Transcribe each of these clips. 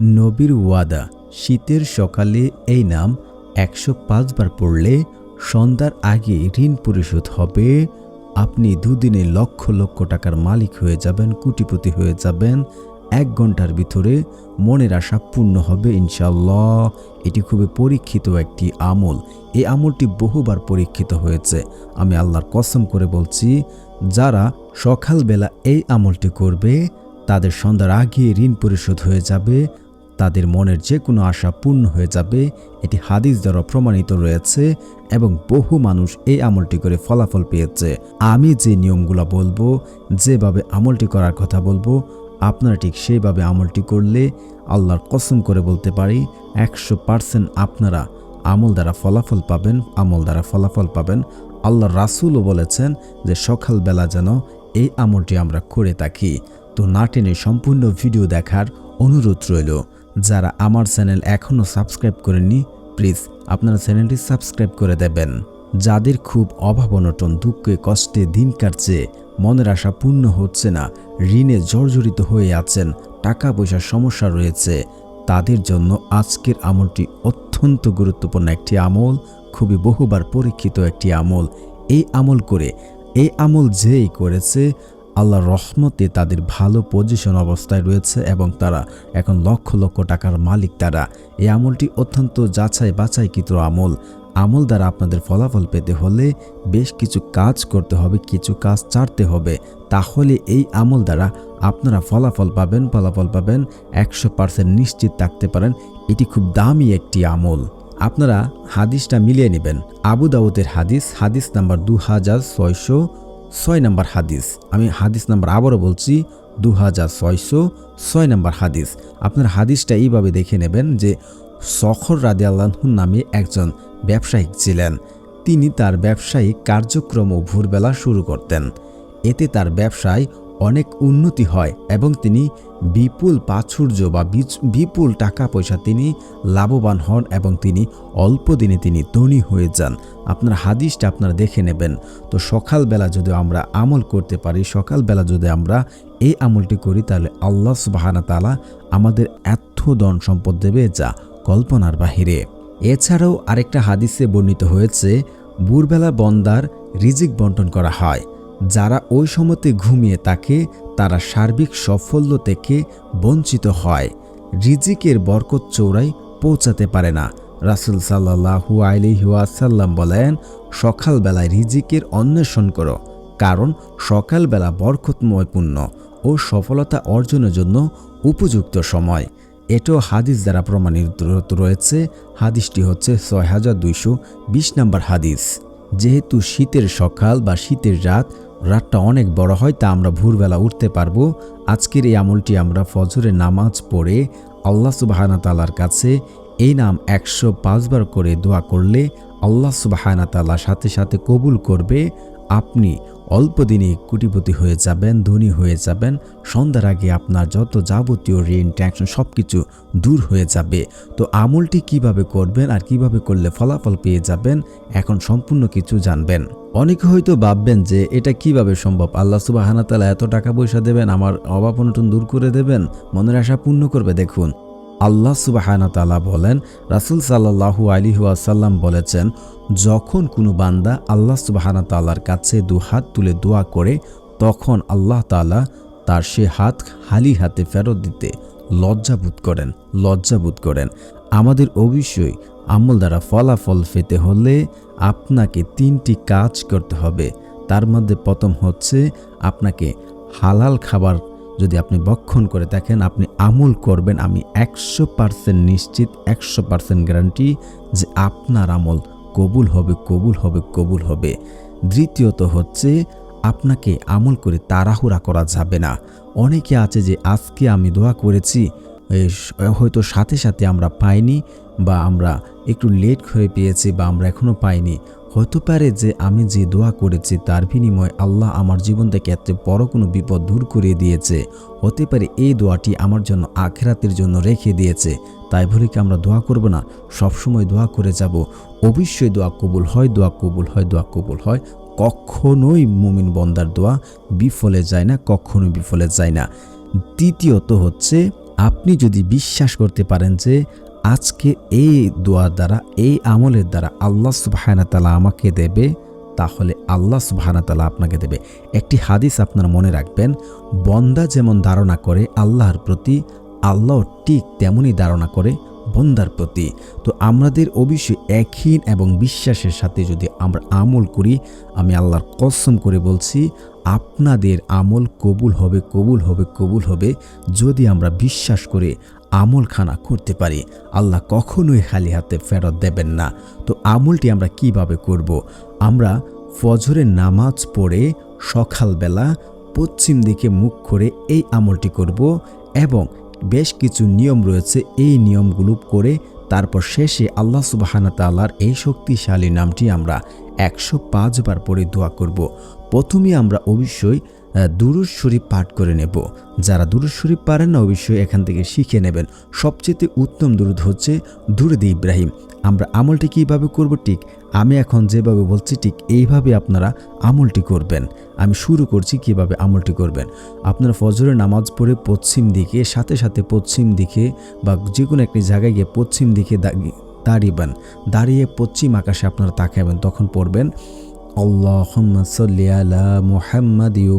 নবীর ওয়াদা। শীতের সকালে এই নাম একশো পাঁচবার পড়লে সন্ধ্যার আগে ঋণ পরিশোধ হবে। আপনি দুদিনে লক্ষ লক্ষ টাকার মালিক হয়ে যাবেন, কুটিপতি হয়ে যাবেন। এক ঘণ্টার ভিতরে মনের আশা পূর্ণ হবে ইনশাল্লাহ এটি খুবই পরীক্ষিত একটি আমল। এই আমলটি বহুবার পরীক্ষিত হয়েছে। আমি আল্লাহর কসম করে বলছি, যারা সকালবেলা এই আমলটি করবে, তাদের সন্ধ্যার আগে ঋণ পরিশোধ হয়ে যাবে। তাদের মনের যে কোনো আশা পূর্ণ হয়ে যাবে, এটি হাদিস দ্বারা প্রমাণিত রয়েছে এবং বহু মানুষ এই আমলটি করে ফলাফল পেয়েছে। আমি যে নিয়মগুলো বলব, যেভাবে আমলটি করার কথা বলব, আপনারা ঠিক সেইভাবে আমলটি করলে আল্লাহর কসম করে বলতে পারি, একশো পার্সেন্ট আপনারা আমল দ্বারা ফলাফল পাবেন, আমল দ্বারা ফলাফল পাবেন। আল্লাহ রাসুলও বলেছেন যে সকালবেলা যেন এই আমলটি আমরা করে থাকি। তো না টেনে সম্পূর্ণ ভিডিও দেখার অনুরোধ রইল। যারা আমার চ্যানেল এখনও সাবস্ক্রাইব করেননি, প্লিজ আপনারা চ্যানেলটি সাবস্ক্রাইব করে দেবেন। যাদের খুব অভাব অনটন, দুঃখে, কষ্টে, দিন কাটছে, মনের আশা পূর্ণ হচ্ছে না, ঋণে জর্জরিত হয়ে আছেন টাকা পয়সার সমস্যা রয়েছে, তাদের জন্য আজকের আমলটি অত্যন্ত গুরুত্বপূর্ণ একটি আমল, খুবই বহুবার পরীক্ষিত একটি আমল। এই আমল করে, এই আমল যেই করেছে আল্লাহ রহমতে তাদের ভালো পজিশন অবস্থায় রয়েছে এবং তারা এখন লক্ষ লক্ষ টাকার মালিক তারা। এই আমলটি অত্যন্ত যাচাই বাছাইকৃত আমল। আমল দ্বারা আপনাদের ফলাফল পেতে হলে বেশ কিছু কাজ করতে হবে, কিছু কাজ ছাড়তে হবে। তাহলে এই আমল দ্বারা আপনারা ফলাফল পাবেন ফলাফল পাবেন, একশো পার্সেন্ট নিশ্চিত থাকতে পারেন। এটি খুব দামি একটি আমল। আপনারা হাদিসটা মিলিয়ে নেবেন। আবু দাউদের হাদিস হাদিস নাম্বার দু হাজার ছয়শো ছয় নম্বর হাদিস। আমি হাদিস নাম্বার আবারও বলছি দু হাজার ছয়শো ছয় নম্বর হাদিস। আপনার হাদিসটা এইভাবে দেখে নেবেন যে সখর রাদে আল্লাহুর নামে একজন ব্যবসায়িক ছিলেন। তিনি তার ব্যবসায়িক কার্যক্রম ভোরবেলা শুরু করতেন। এতে তার ব্যবসায় অনেক উন্নতি হয় এবং তিনি বিপুল প্রাচুর্য বা বিপুল টাকা পয়সা তিনি লাভবান হন এবং তিনি অল্প দিনে তিনি ধনী হয়ে যান। আপনার হাদিসটা আপনারা দেখে নেবেন। তো সকালবেলা যদি আমরা আমল করতে পারি, সকালবেলা যদি আমরা এই আমলটি করি, তাহলে আল্লাহ সুবাহানা তালা আমাদের এত ধন সম্পদ দেবে যা কল্পনার বাহিরে। এছাড়াও আরেকটা হাদিসে বর্ণিত হয়েছে, ভোরবেলা বন্দার রিজিক বন্টন করা হয়। যারা ওই সময়তে ঘুমিয়ে থাকে, তারা সার্বিক সাফল্য থেকে বঞ্চিত হয়। রিজিকের বরকত চৌড়াই পৌঁছাতে পারে না। রাসুল সাল্লাহু আলিহাসাল্লাম বলেন, সকালবেলায় রিজিকের অন্বেষণ করো, কারণ সকালবেলা বরকতময় পূর্ণ ও সফলতা অর্জনের জন্য উপযুক্ত সময়। এটাও হাদিস দ্বারা প্রমাণিত রয়েছে। হাদিসটি হচ্ছে ছয় হাজার দুইশো বিশ নম্বর হাদিস। যেহেতু শীতের সকাল বা শীতের রাত রাতটা অনেক বড় হয় তা আমরা ভোরবেলা উঠতে পারব। আজকের এই আমলটি আমরা ফজরে নামাজ পড়ে আল্লাহ সুবাহানা তালার কাছে এই নাম একশো পাঁচবার করে দোয়া করলে আল্লাহ সুবাহানা তালা সাথে সাথে কবুল করবে। আপনি অল্প দিনে কুটিপতি হয়ে যাবেন, ধনী হয়ে যাবেন। সন্ধ্যার আগে আপনার যত যাবতীয় ঋণ টেনশন সব কিছু দূর হয়ে যাবে। তো আমলটি কীভাবে করবেন আর কীভাবে করলে ফলাফল পেয়ে যাবেন, এখন সম্পূর্ণ কিছু জানবেন। অনেকে হয়তো ভাববেন যে এটা কীভাবে সম্ভব? আল্লাহ সুবাহানা তালা এত টাকা পয়সা দেবেন, আমার অভাব অনটন দূর করে দেবেন? মনের আশা পূর্ণ করবে, দেখুন। আল্লাহ সুবাহানা তালা বলেন, রাসুল সাল্লাহু আলিহাসাল্লাম বলেছেন, যখন কোনো বান্দা আল্লাহ সুবাহানা তাল্লার কাছে দু হাত তুলে দোয়া করে, তখন আল্লাহ তালা তার সে হাত খালি হাতে ফেরত দিতে লজ্জাবোধ করেন লজ্জাবোধ করেন। আমাদের অবশ্যই আমল দ্বারা ফলাফল পেতে হলে আপনাকে তিনটি কাজ করতে হবে। তার মধ্যে প্রথম হচ্ছে, আপনাকে হালাল খাবার যদি আপনি বক্ষণ করে থাকেন আপনি আমল করবেন, আমি একশো পার্সেন্ট নিশ্চিত, একশো পার্সেন্ট গ্যারান্টি যে আপনার আমল কবুল হবে কবুল হবে কবুল হবে। দ্বিতীয়ত হচ্ছে, আপনাকে আমল করে তাড়াহুড়া করা যাবে না। অনেকে আছে যে, আজকে আমি দোয়া করেছি হয়তো সাথে সাথে আমরা পাইনি বা আমরা একটু লেট হয়ে পেয়েছি বা আমরা এখনও পাইনি। হতে পারে যে আমি যে দোয়া করেছি তার বিনিময়ে আল্লাহ আমার জীবন থেকে এত বড় কোনো বিপদ দূর করে দিয়েছে। হতে পারে এই দোয়াটি আমার জন্য আখেরাতের জন্য রেখে দিয়েছে। তাই বলে কি আমরা দোয়া করব না? সবসময় দোয়া করে যাব। অবশ্যই দোয়া কবুল হয়, দোয়া কবুল হয়, দোয়া কবুল হয়। কখনোই মুমিন বন্দার দোয়া বিফলে যায় না, কখনোই বিফলে যায় না। দ্বিতীয়ত হচ্ছে, আপনি যদি বিশ্বাস করতে পারেন যে আজকে এই দোয়ার দ্বারা, এই আমলের দ্বারা আল্লাহ সুবাহানা তালা আমাকে দেবে, তাহলে আল্লাহ সুবাহানা তালা আপনাকে দেবে। একটি হাদিস আপনারা মনে রাখবেন, বন্দা যেমন ধারণা করে আল্লাহর প্রতি আল্লাহ ঠিক তেমনই ধারণা করে বন্দার প্রতি। তো আমাদের অবশ্যই একহীন এবং বিশ্বাসের সাথে যদি আমরা আমল করি, আমি আল্লাহর কসম করে বলছি, আপনাদের আমল কবুল হবে কবুল হবে কবুল হবে, যদি আমরা বিশ্বাস করে আমলখানা করতে পারি। আল্লাহ কখনোই খালি হাতে ফেরত দেবেন না। তো আমলটি আমরা কীভাবে করব। আমরা ফজরের নামাজ পড়ে সকালবেলা পশ্চিম দিকে মুখ করে এই আমলটি করব এবং বেশ কিছু নিয়ম রয়েছে এই নিয়মগুলো করে তারপর শেষে আল্লাহ সুবাহানা তাল্লার এই শক্তিশালী নামটি আমরা একশো বার পরে দোয়া করব। প্রথমে আমরা অবশ্যই দুরুজ শরীফ পাঠ করে নেব। যারা দুরুজ শরীফ পারেন না, অবশ্যই এখান থেকে শিখে নেবেন। সবচেয়ে উত্তম দুরুদ হচ্ছে দুরুদ ইব্রাহিম। আমরা আমলটি কীভাবে করব? ঠিক আমি এখন যেভাবে বলছি, ঠিক এইভাবে আপনারা আমলটি করবেন। আমি শুরু করছি কীভাবে আমলটি করবেন। আপনারা ফজরের নামাজ পড়ে পশ্চিম দিকে, সাথে সাথে পশ্চিম দিকে বা যে কোনো একটি জায়গায় গিয়ে পশ্চিম দিকে দাঁড়িবেন দাঁড়িয়ে পশ্চিম আকাশে আপনারা তাকাবেন, তখন পড়বেন আল্লাহ সাল্লি আলা মুহাম্মাদ ইউ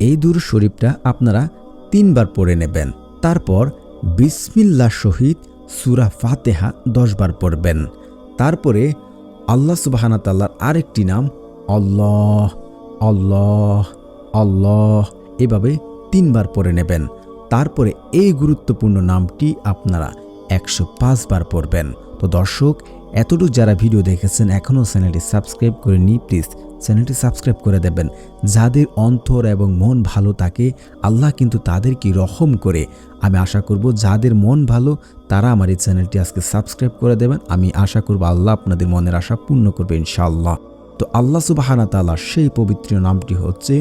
এই দূর শরীফটা আপনারা তিনবার পড়ে নেবেন। তারপর বিসমিল্লা শহীদ সুরা ফাতেহা দশবার পড়বেন। তারপরে আল্লাহ সুবাহানা তাল্লার আরেকটি নাম অল্লাহ অল্লাহ অল্লাহ এভাবে তিনবার পড়ে নেবেন। তারপরে এই গুরুত্বপূর্ণ নামটি আপনারা একশো বার পড়বেন। তো দর্শক, এতটুকু যারা ভিডিও দেখেছেন, এখনও চ্যানেলটি সাবস্ক্রাইব করে নি প্লিজ চ্যানেলটি সাবস্ক্রাইব করে দেবেন। যাদের অন্তর এবং মন ভালো থাকে, আল্লাহ কিন্তু তাদেরকে রহম করে। আমি আশা করব যাদের মন ভালো, তারা আমার এই চ্যানেলটি আজকে সাবস্ক্রাইব করে দেবেন। আমি আশা করব আল্লাহ আপনাদের মনের আশা পূর্ণ করবে ইনশাআল্লাহ। তো আল্লাহ সুবাহানা তালা সেই পবিত্র নামটি হচ্ছে,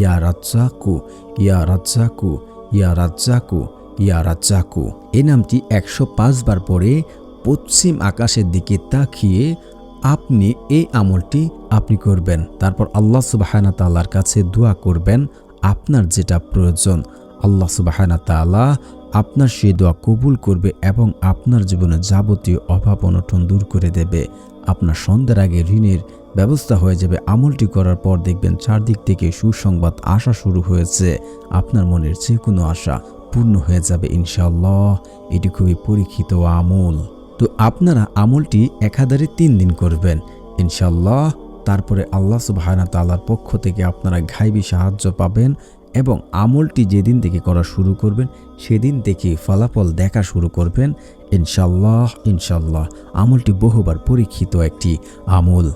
ইয়া রাজ্জাকু ইয়া রাজ্জাকু ইয়া রাজ্জাকু ইয়া রাজ্জাকু। এই নামটি একশো পাঁচ বার পরে পশ্চিম আকাশের দিকে তাকিয়ে আপনি এই আমলটি আপনি করবেন। তারপর আল্লাহ সুবাহানা তাল্লার কাছে দোয়া করবেন, আপনার যেটা প্রয়োজন। আল্লাহ সুবাহানা তাল্লাহ আপনার সেই দোয়া কবুল করবে এবং আপনার জীবনে যাবতীয় অভাব অনটন দূর করে দেবে। আপনার সন্ধ্যার আগে ঋণের ব্যবস্থা হয়ে যাবে। আমলটি করার পর দেখবেন চারদিক থেকে সুসংবাদ আসা শুরু হয়েছে। আপনার মনের যে কোনো আশা পূর্ণ হয়ে যাবে ইনশাল্লাহ এটি খুবই পরীক্ষিত আমল। তো আপনারা আমলটি একাধারে তিন দিন করবেন। ইনশাল্লাহ তারপরে আল্লাহ সুবাহানা তাল্লার পক্ষ থেকে আপনারা ঘাইবি সাহায্য পাবেন এবং আমলটি যেদিন থেকে করা শুরু করবেন, সেদিন থেকে ফলাফল দেখা শুরু করবেন। ইনশাল্লাহ ইনশাল্লাহ আমলটি বহুবার পরীক্ষিত একটি আমল।